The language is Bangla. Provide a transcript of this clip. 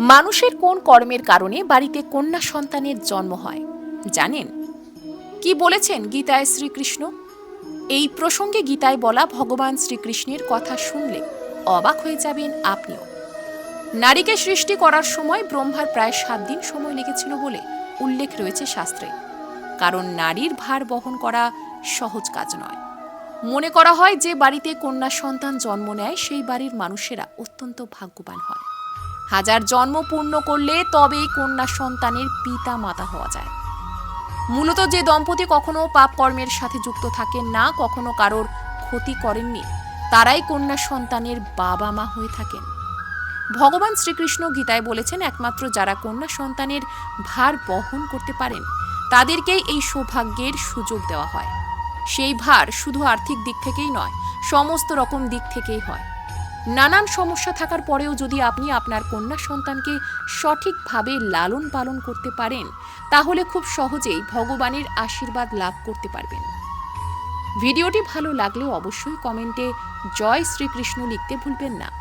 মানুষের কোন কর্মের কারণে বাড়িতে কন্যা সন্তানের জন্ম হয়? জানেন? কি বলেছেন গীতায় শ্রীকৃষ্ণ? এই প্রসঙ্গে গীতায় বলা ভগবান শ্রীকৃষ্ণের কথা শুনলে অবাক হয়ে যাবেন আপনিও। নারীকে সৃষ্টি করার সময় ব্রহ্মার প্রায় সাত দিন সময় লেগেছিল বলে উল্লেখ রয়েছে শাস্ত্রে। কারণ নারীর ভার বহন করা সহজ কাজ নয়। মনে করা হয় যে বাড়িতে কন্যা সন্তান জন্ম নেয়, সেই বাড়ির মানুষেরা অত্যন্ত ভাগ্যবান হয়। হাজার জন্ম পূর্ণ করলে তবেই কন্যা সন্তানের পিতা মাতা হওয়া যায়। মূলত যে দম্পতি কখনো পাপ কর্মের সাথে যুক্ত থাকেন না, কখনো কারোর ক্ষতি করেননি, তারাই কন্যা সন্তানের বাবা মা হয়ে থাকেন। ভগবান শ্রীকৃষ্ণ গীতায় বলেছেন, একমাত্র যারা কন্যা সন্তানের ভার বহন করতে পারেন, তাদেরকেই এই সৌভাগ্যের সুযোগ দেওয়া হয়। সেই ভার শুধু আর্থিক দিক থেকেই নয়, সমস্ত রকম দিক থেকেই হয়। নানান সমস্যা থাকার পরেও যদি আপনি আপনার কন্যা সন্তানকে সঠিকভাবে লালন পালন করতে পারেন, তাহলে খুব সহজেই ভগবানের আশীর্বাদ লাভ করতে পারবেন। ভিডিওটি ভালো লাগলে অবশ্যই কমেন্টে জয় শ্রীকৃষ্ণ লিখতে ভুলবেন না।